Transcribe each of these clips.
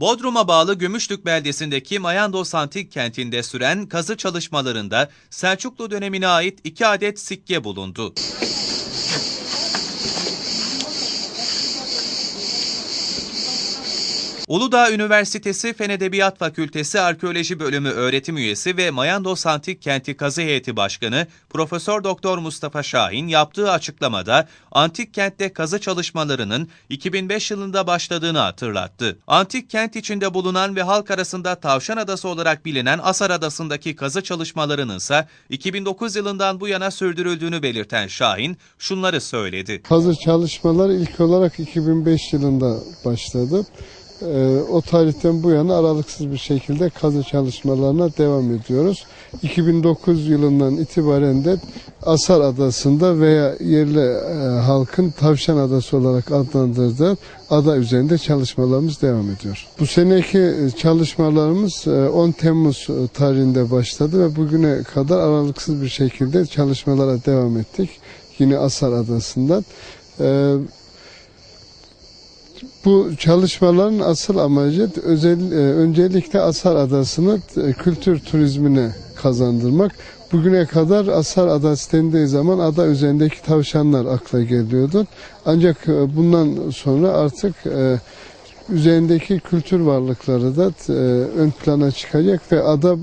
Bodrum'a bağlı Gümüşlük beldesindeki Mayandos Antik kentinde süren kazı çalışmalarında Selçuklu dönemine ait iki adet sikke bulundu. Uludağ Üniversitesi Fen Edebiyat Fakültesi Arkeoloji Bölümü öğretim üyesi ve Mayandos Antik Kenti Kazı Heyeti Başkanı Profesör Doktor Mustafa Şahin yaptığı açıklamada antik kentte kazı çalışmalarının 2005 yılında başladığını hatırlattı. Antik kent içinde bulunan ve halk arasında Tavşan Adası olarak bilinen Asar Adası'ndaki kazı çalışmalarının ise 2009 yılından bu yana sürdürüldüğünü belirten Şahin şunları söyledi. Kazı çalışmaları ilk olarak 2005 yılında başladı. Ee, o tarihten bu yana aralıksız bir şekilde kazı çalışmalarına devam ediyoruz. 2009 yılından itibaren de Asar Adası'nda veya yerli e, halkın Tavşan Adası olarak adlandırdığı ada üzerinde çalışmalarımız devam ediyor. Bu seneki e, çalışmalarımız e, 10 Temmuz e, tarihinde başladı ve bugüne kadar aralıksız bir şekilde çalışmalara devam ettik. Yine Asar Adası'ndan. Bu çalışmaların asıl amacı özel, e, öncelikle Asar Adası'nı e, kültür turizmine kazandırmak. Bugüne kadar Asar Adası dendiği zaman ada üzerindeki tavşanlar akla geliyordu. Ancak e, bundan sonra artık üzerindeki kültür varlıkları da ön plana çıkacak ve ada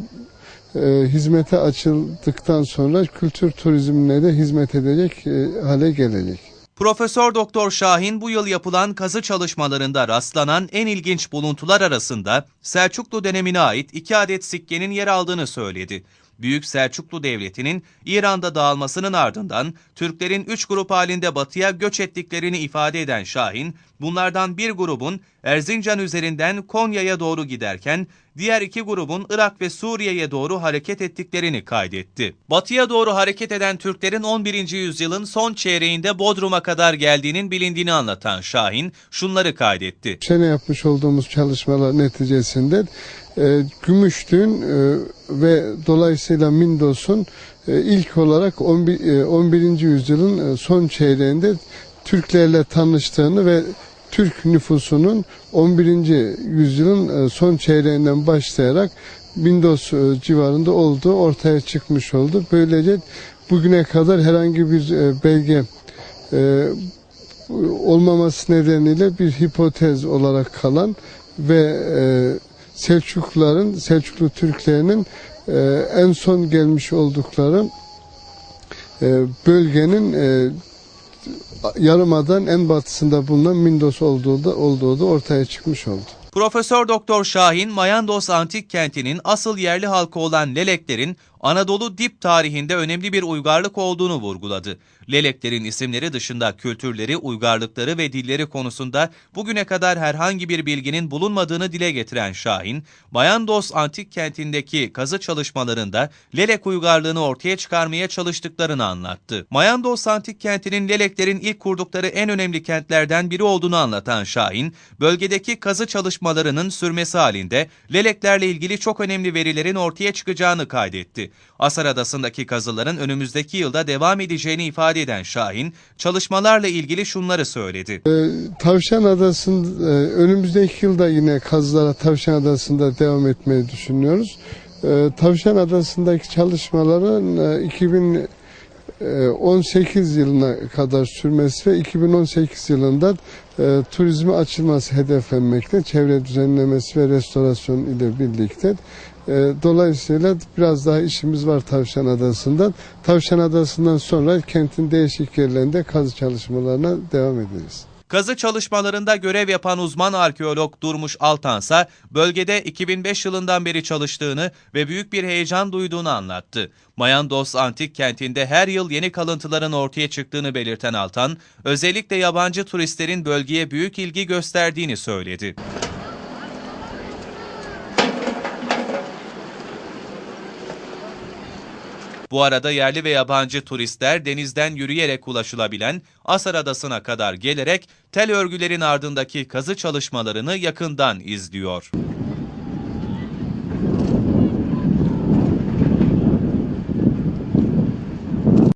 e, hizmete açıldıktan sonra kültür turizmine de hizmet edecek e, hale gelecek. Profesör Doktor Şahin bu yıl yapılan kazı çalışmalarında rastlanan en ilginç buluntular arasında Selçuklu dönemine ait iki adet sikkenin yer aldığını söyledi. Büyük Selçuklu Devleti'nin İran'da dağılmasının ardından Türklerin üç grup halinde batıya göç ettiklerini ifade eden Şahin, bunlardan bir grubun Erzincan üzerinden Konya'ya doğru giderken diğer iki grubun Irak ve Suriye'ye doğru hareket ettiklerini kaydetti. Batıya doğru hareket eden Türklerin 11. yüzyılın son çeyreğinde Bodrum'a kadar geldiğinin bilindiğini anlatan Şahin şunları kaydetti. sene yapmış olduğumuz çalışmalar neticesinde e, Gümüşlük'ün e, ve dolayısıyla Mindos'un e, ilk olarak 11, e, 11. yüzyılın e, son çeyreğinde Türklerle tanıştığını ve Türk nüfusunun 11. yüzyılın e, son çeyreğinden başlayarak Mindos e, civarında olduğu ortaya çıkmış oldu. Böylece bugüne kadar herhangi bir e, belge olmaması nedeniyle bir hipotez olarak kalan ve Selçukluların, Selçuklu Türklerinin en son gelmiş oldukları bölgenin yarımadan en batısında bulunan Mindos olduğu da, olduğu da ortaya çıkmış oldu. Profesör Doktor Şahin, Mayandos antik kentinin asıl yerli halkı olan Leleklerin Anadolu dip tarihinde önemli bir uygarlık olduğunu vurguladı. Leleklerin isimleri dışında kültürleri, uygarlıkları ve dilleri konusunda bugüne kadar herhangi bir bilginin bulunmadığını dile getiren Şahin, Mayandos antik kentindeki kazı çalışmalarında Lelek uygarlığını ortaya çıkarmaya çalıştıklarını anlattı. Mayandos antik kentinin Leleklerin ilk kurdukları en önemli kentlerden biri olduğunu anlatan Şahin, bölgedeki kazı çalışmalarının sürmesi halinde Leleklerle ilgili çok önemli verilerin ortaya çıkacağını kaydetti. Asar Adası'ndaki kazıların önümüzdeki yılda devam edeceğini ifade eden Şahin, çalışmalarla ilgili şunları söyledi. Ee, Tavşan Adası'nda e, önümüzdeki yılda yine kazılara Tavşan Adası'nda devam etmeyi düşünüyoruz. Ee, Tavşan Adası'ndaki çalışmaların e, 2000 e, 18 yılına kadar sürmesi ve 2018 yılında e, turizme açılması hedeflenmekte. Çevre düzenlemesi ve restorasyon ile birlikte. E, dolayısıyla biraz daha işimiz var Tavşan Adası'ndan. Tavşan Adası'ndan sonra kentin değişik yerlerinde kazı çalışmalarına devam ederiz. Kazı çalışmalarında görev yapan uzman arkeolog Durmuş Altansa, bölgede 2005 yılından beri çalıştığını ve büyük bir heyecan duyduğunu anlattı. Mayandos antik kentinde her yıl yeni kalıntıların ortaya çıktığını belirten Altan, özellikle yabancı turistlerin bölgeye büyük ilgi gösterdiğini söyledi. Bu arada yerli ve yabancı turistler denizden yürüyerek ulaşılabilen Asar Adası'na kadar gelerek tel örgülerin ardındaki kazı çalışmalarını yakından izliyor.